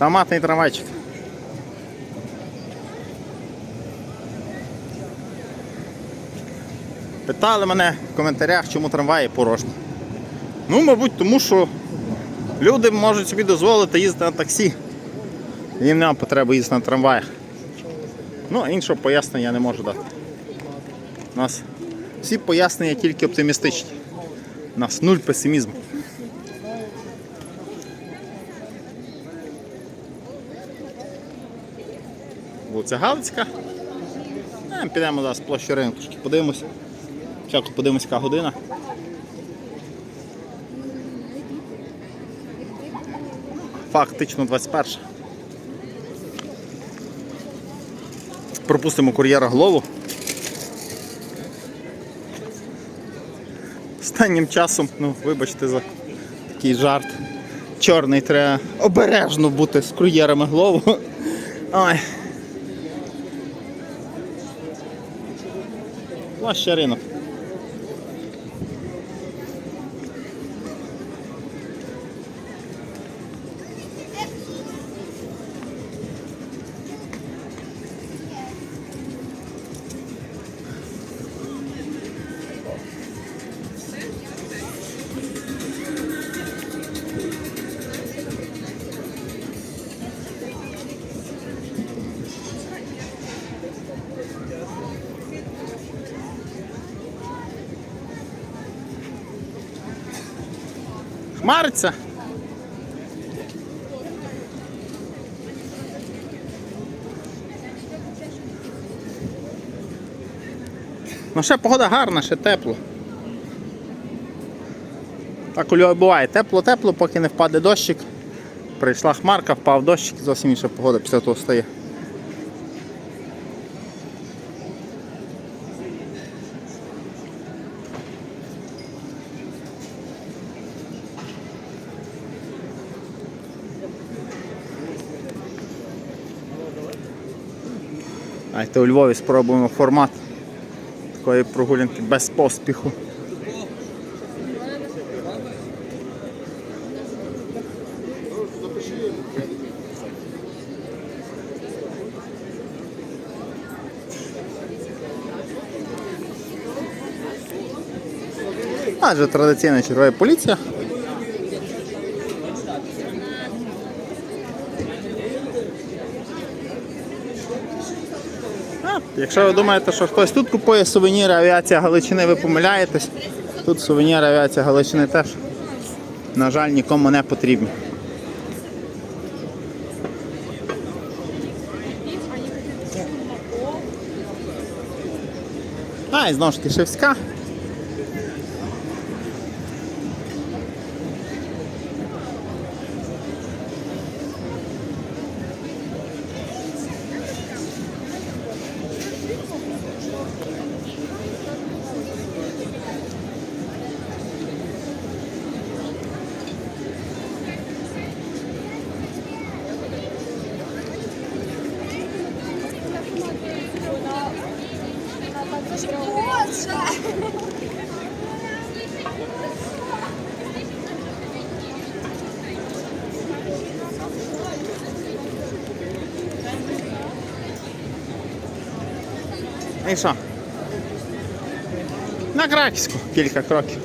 Томатний трамвайчик. Питали мене в коментарях, чому трамваї порожні. Ну, мабуть, тому що люди можуть собі дозволити їздити на таксі. Їм немає потреби їздити на трамваях. Ну, іншого пояснення я не можу дати. У нас всі пояснення тільки оптимістичні. У нас нуль песимізму. Вулиця Галицька. Підемо зараз площу ринку, трошки подивимось. Спочатку подивимось, яка година. Фактично 21. Пропустимо кур'єра голову. Останнім часом, ну, вибачте за такий жарт. Чорний треба обережно бути з кур'єрами голову. Ой. Площа ринок. Хмариться. Ну ще погода гарна, ще тепло. Так у Львові буває тепло-тепло, поки не впаде дощик. Прийшла хмарка, впав дощик, зовсім інша погода після того стає. Давайте у Львові спробуємо формат такої прогулянки без поспіху. Адже традиційна чергова поліція. Якщо ви думаєте, що хтось тут купує сувеніри авіація Галичини, ви помиляєтесь. Тут сувеніри авіація Галичини теж, на жаль, нікому не потрібні. А, і знову ж таки Шевська. І що? На Краківську кілька кроків.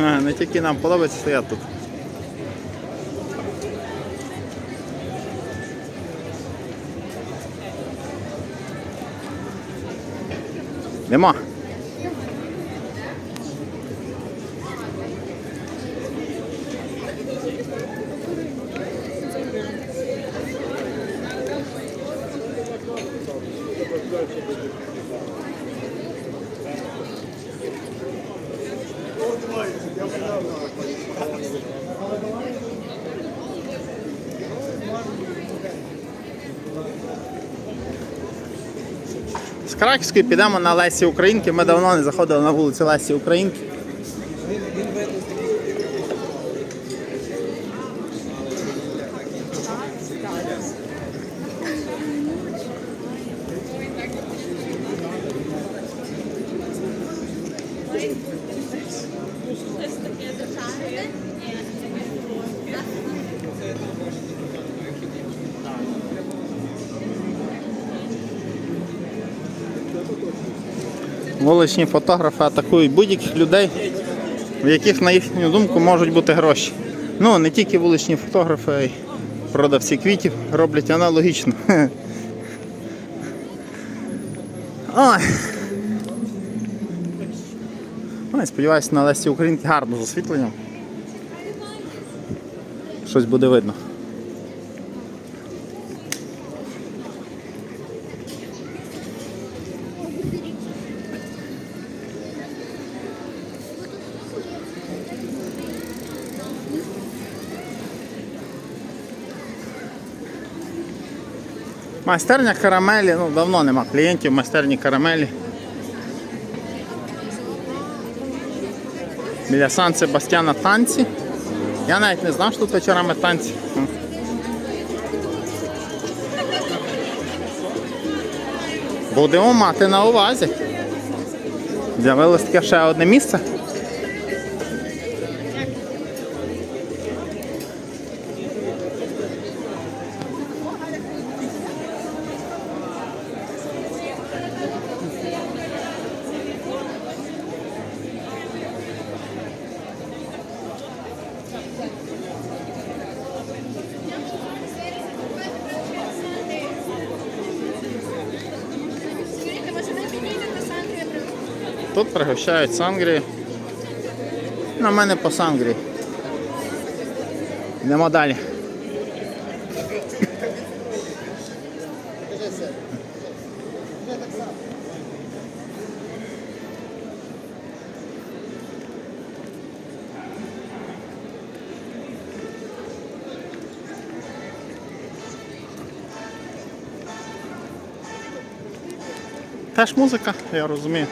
Е, не тільки нам подобається стоять тут. Нема. Thank you. Краківської підемо на Лесі Українки. Ми давно не заходили на вулицю Лесі Українки. Вуличні фотографи атакують будь-яких людей, в яких, на їхню думку, можуть бути гроші. Ну, не тільки вуличні фотографи, а й продавці квітів роблять аналогічно. Ой. Ой, сподіваюся, на Лесі Українки гарно з освітленням. Щось буде видно. Майстерня карамелі, ну давно нема клієнтів, майстерні карамелі. Біля Сан Себастьяна танці. Я навіть не знав, що тут вечорами танці. Будемо мати на увазі. З'явилось таке ще одне місце. Тут пригощають сангрії. На мене по сангрії. Йдемо далі. Теж музика, я розумію.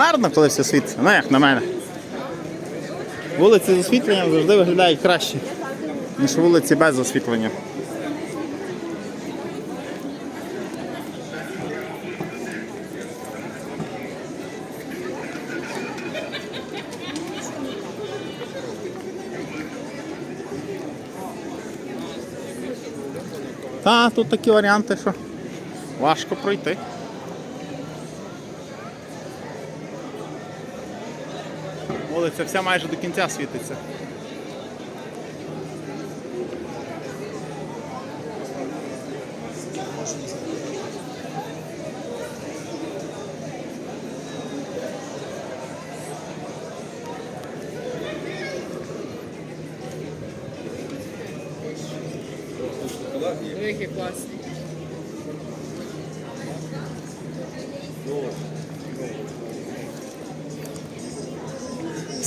Гарно, коли все світиться. Ну як на мене. Вулиці з освітленням завжди виглядають краще, ніж вулиці без освітлення. Та, тут такі варіанти, що важко пройти. Вулиця вся майже до кінця світиться.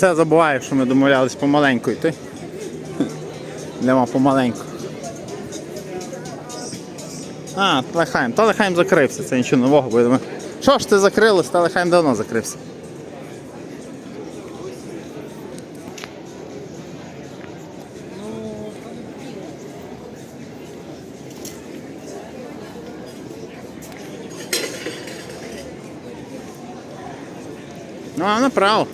Все забуваю, що ми домовлялись помаленьку йти. Йдемо помаленьку. А, Телехайм. Телехайм закрився, це нічого нового будемо. Що ж ти закрилось, Телехайм давно закрився. Ну, а направо.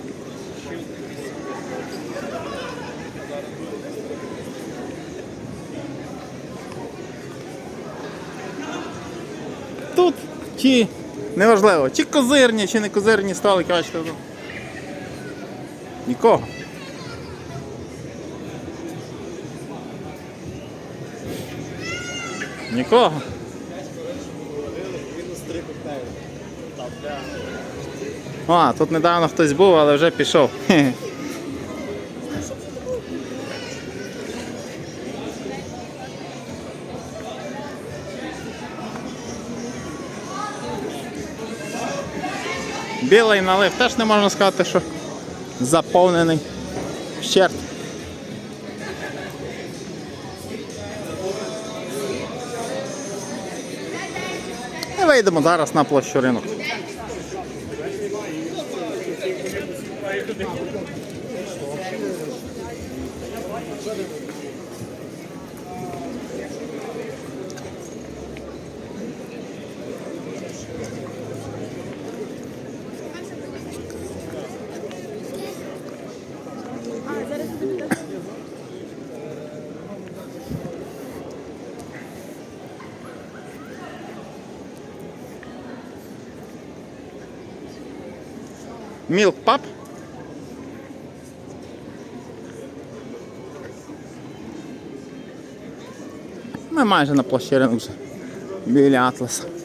Тут чи неважливо, чи козирні, чи не козирні бачите. тут. Нікого. Нікого. А, тут недавно хтось був, але вже пішов. Білий налив теж не можна сказати, що заповнений щерт. І вийдемо зараз на площу ринок. Мілк пап. Ми майже на площі вже біля Атласа.